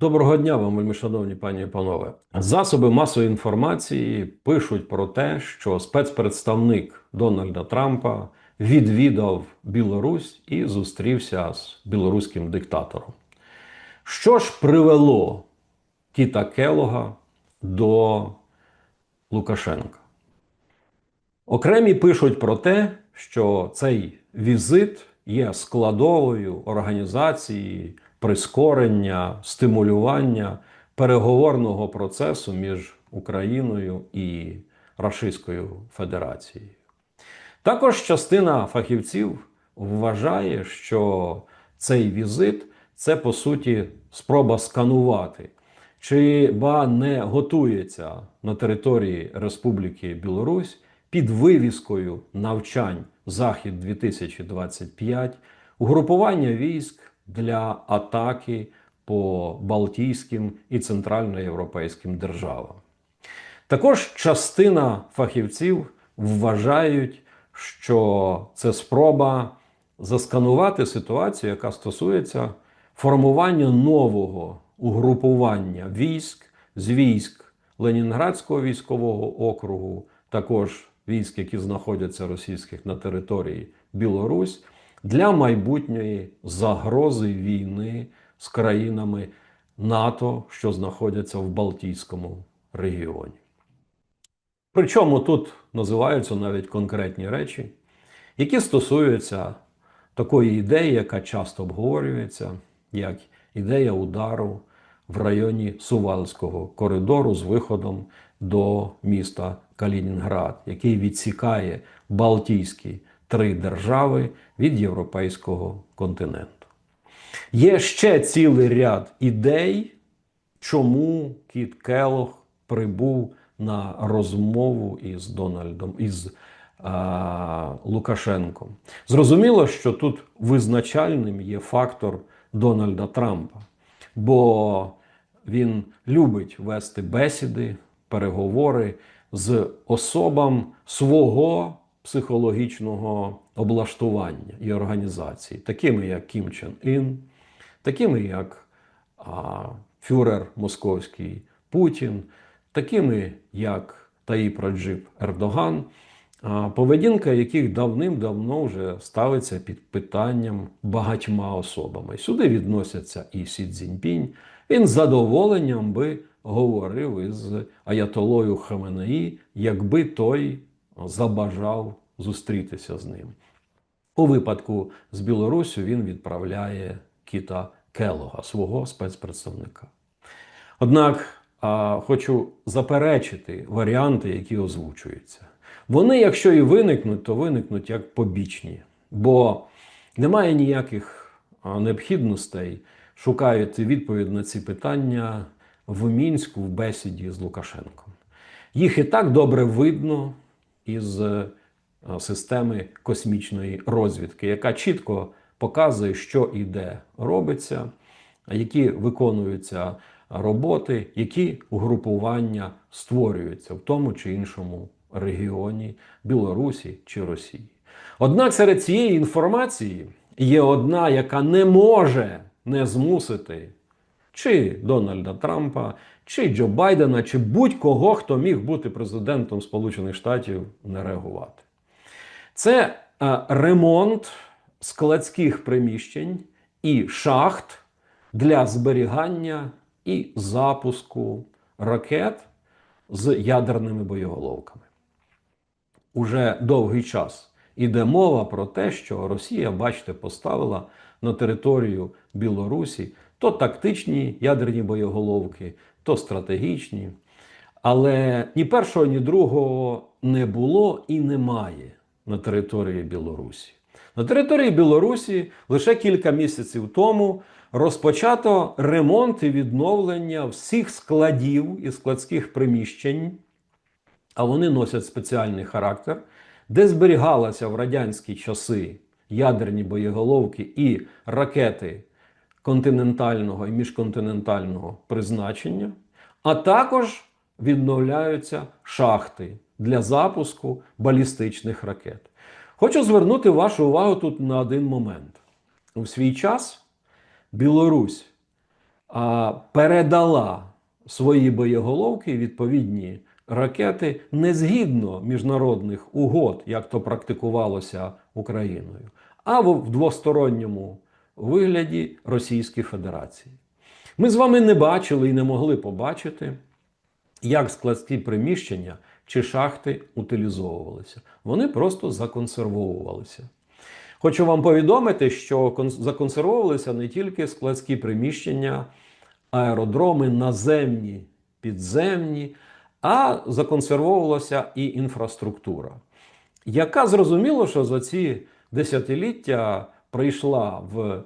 Доброго дня вам, вельми пані і панове. Засоби масової інформації пишуть про те, що спецпредставник Дональда Трампа відвідав Білорусь і зустрівся з білоруським диктатором. Що ж привело Кіта Келога до Лукашенка? Окремі пишуть про те, що цей візит є складовою організації прискорення, стимулювання переговорного процесу між Україною і Російською Федерацією. Також частина фахівців вважає, що цей візит це по суті спроба сканувати, чи ба не готується на території Республіки Білорусь під вивіскою навчань Захід 2025 угрупування військ для атаки по Балтійським і центральноєвропейським державам. Також частина фахівців вважають, що це спроба засканувати ситуацію, яка стосується формування нового угрупування військ з військ Ленінградського військового округу, також військ, які знаходяться російських на території Білорусь, для майбутньої загрози війни з країнами НАТО, що знаходяться в Балтійському регіоні. Причому тут називаються навіть конкретні речі, які стосуються такої ідеї, яка часто обговорюється, як ідея удару в районі Сувальського коридору з виходом до міста Калінінград, який відсікає Балтійські три держави від європейського континенту. Є ще цілий ряд ідей, чому Кіт Келох прибув на розмову із Дональдом із Лукашенком. Зрозуміло, що тут визначальним є фактор Дональда Трампа, бо він любить вести бесіди, переговори з особам свого психологічного облаштування і організації, такими як Кім Чен Ін, такими як а, фюрер Московський Путін, такими як Таїп Раджип Ердоган, а, поведінка яких давним-давно вже ставиться під питанням багатьма особами. Сюди відносяться і Сі Цзіньпінь. Він з задоволенням би говорив із Аятолою Хаменеї, якби той забажав зустрітися з ним. У випадку з Білорусю він відправляє Кіта Келога, свого спецпредставника. Однак а, хочу заперечити варіанти, які озвучуються. Вони, якщо і виникнуть, то виникнуть як побічні, бо немає ніяких необхідностей шукати відповідь на ці питання в Мінську в бесіді з Лукашенком. Їх і так добре видно із е, системи космічної розвідки, яка чітко показує, що і де робиться, які виконуються роботи, які угрупування створюються в тому чи іншому регіоні Білорусі чи Росії. Однак серед цієї інформації є одна, яка не може не змусити чи Дональда Трампа, чи Джо Байдена, чи будь-кого, хто міг бути президентом Сполучених Штатів, не реагувати. Це е, ремонт складських приміщень і шахт для зберігання і запуску ракет з ядерними боєголовками. Уже довгий час іде мова про те, що Росія, бачите, поставила на територію Білорусі то тактичні ядерні боєголовки, то стратегічні. Але ні першого, ні другого не було і немає на території Білорусі. На території Білорусі лише кілька місяців тому розпочато ремонт і відновлення всіх складів і складських приміщень, а вони носять спеціальний характер, де зберігалися в радянські часи ядерні боєголовки і ракети континентального і міжконтинентального призначення, а також відновляються шахти для запуску балістичних ракет. Хочу звернути вашу увагу тут на один момент. У свій час Білорусь передала свої боєголовки, відповідні ракети не згідно міжнародних угод, як то практикувалося Україною, а в в двосторонньому вигляді Російської Федерації. Ми з вами не бачили і не могли побачити, як складські приміщення чи шахти утилізовувалися. Вони просто законсервовувалися. Хочу вам повідомити, що кон- законсервовувалися не тільки складські приміщення, аеродроми, наземні, підземні, а законсервовувалася і інфраструктура, яка зрозуміло, що за ці десятиліття прийшла в е,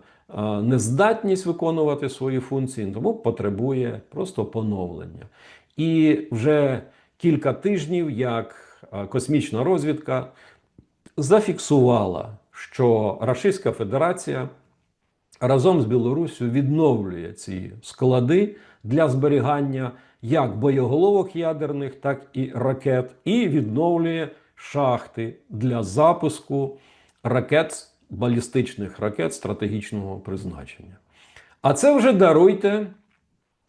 нездатність виконувати свої функції, тому потребує просто поновлення. І вже кілька тижнів, як е, космічна розвідка зафіксувала, що Російська Федерація разом з Білоруссю відновлює ці склади для зберігання як боєголовок ядерних, так і ракет, і відновлює шахти для запуску ракет, балістичних ракет стратегічного призначення. А це вже даруйте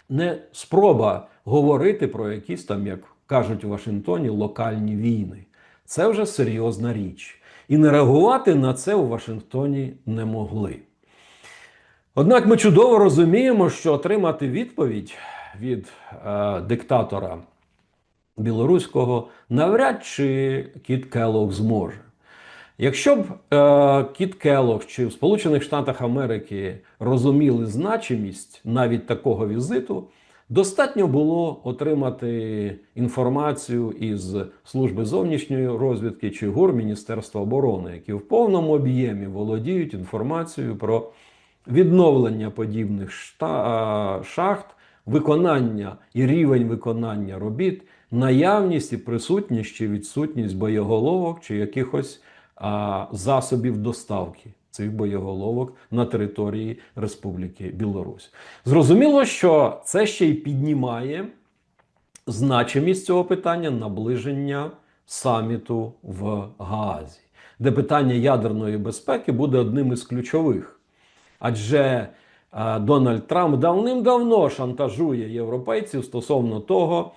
не спроба говорити про якісь там, як кажуть у Вашингтоні, локальні війни. Це вже серйозна річ. І не реагувати на це у Вашингтоні не могли. Однак ми чудово розуміємо, що отримати відповідь від е, диктатора білоруського навряд чи Кіт Келлог зможе. Якщо б е, Кіт Келлог чи в Сполучених Штатах Америки розуміли значимість навіть такого візиту, достатньо було отримати інформацію із служби зовнішньої розвідки чи ГУР Міністерства оборони, які в повному об'ємі володіють інформацією про відновлення подібних шта- шахт, виконання і рівень виконання робіт, наявність і присутність чи відсутність боєголовок чи якихось засобів доставки цих боєголовок на території Республіки Білорусь. Зрозуміло, що це ще й піднімає значимість цього питання наближення саміту в Гаазі, де питання ядерної безпеки буде одним із ключових. Адже е, Дональд Трамп давним-давно шантажує європейців стосовно того,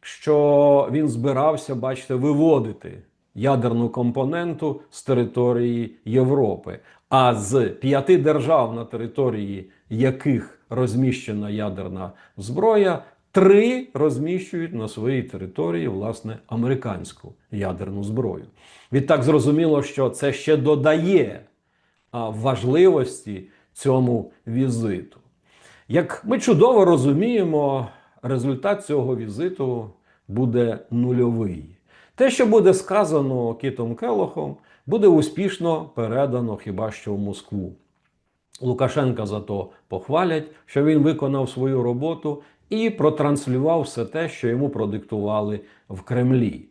що він збирався, бачите, виводити ядерну компоненту з території Європи. А з п'яти держав, на території яких розміщена ядерна зброя, три розміщують на своїй території власне американську ядерну зброю. Відтак зрозуміло, що це ще додає важливості цьому візиту. Як ми чудово розуміємо, результат цього візиту буде нульовий. Те, що буде сказано Кітом Келохом, буде успішно передано хіба що в Москву. Лукашенка за то похвалять, що він виконав свою роботу і протранслював все те, що йому продиктували в Кремлі.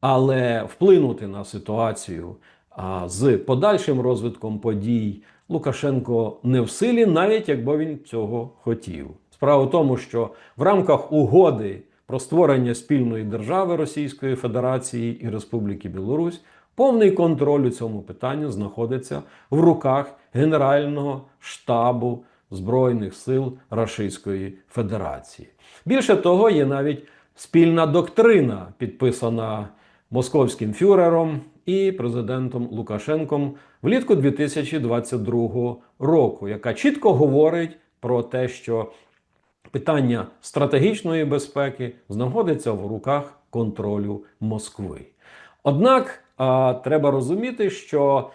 Але вплинути на ситуацію а, з подальшим розвитком подій Лукашенко не в силі, навіть якби він цього хотів. Справа в тому, що в рамках угоди про створення спільної держави Російської Федерації і Республіки Білорусь повний контроль у цьому питанні знаходиться в руках Генерального штабу Збройних сил Російської Федерації. Більше того, є навіть спільна доктрина, підписана московським фюрером і президентом Лукашенком влітку 2022 року, яка чітко говорить про те, що питання стратегічної безпеки знаходиться в руках контролю Москви. Однак а, треба розуміти, що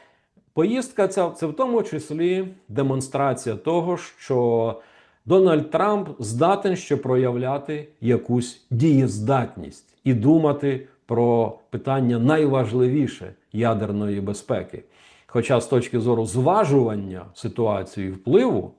поїздка ця це в тому числі демонстрація того, що Дональд Трамп здатен ще проявляти якусь дієздатність і думати про питання найважливіше ядерної безпеки. Хоча з точки зору зважування ситуації впливу,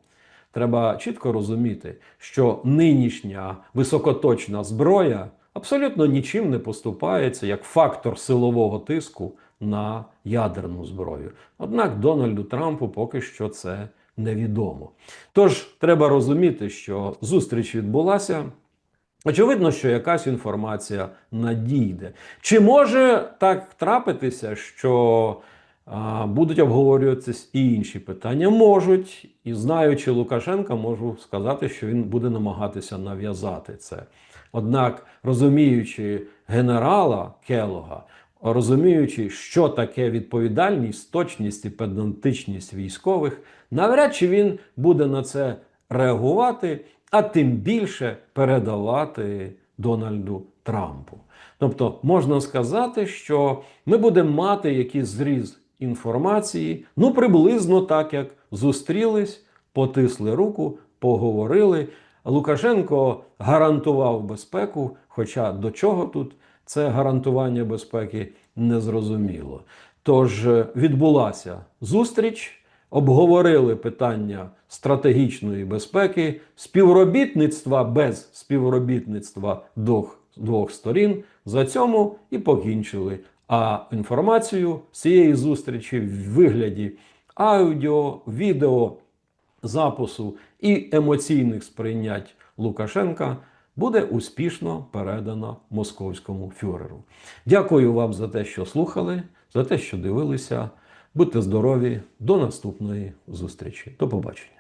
треба чітко розуміти, що нинішня високоточна зброя абсолютно нічим не поступається як фактор силового тиску на ядерну зброю. Однак Дональду Трампу поки що це невідомо. Тож треба розуміти, що зустріч відбулася. Очевидно, що якась інформація надійде. Чи може так трапитися, що Будуть обговорюватися і інші питання. Можуть, і знаючи Лукашенка, можу сказати, що він буде намагатися нав'язати це. Однак, розуміючи генерала Келога, розуміючи, що таке відповідальність, точність і педантичність військових, навряд чи він буде на це реагувати, а тим більше передавати Дональду Трампу. Тобто можна сказати, що ми будемо мати якийсь зріз інформації, ну приблизно так, як зустрілись, потисли руку, поговорили. Лукашенко гарантував безпеку, хоча до чого тут це гарантування безпеки не зрозуміло. Тож е, відбулася зустріч, обговорили питання стратегічної безпеки, співробітництва без співробітництва двох, двох сторін. За цьому і покінчили. А інформацію з цієї зустрічі в вигляді аудіо, відео, запису і емоційних сприйнять Лукашенка буде успішно передано московському фюреру. Дякую вам за те, що слухали, за те, що дивилися. Будьте здорові, до наступної зустрічі. До побачення.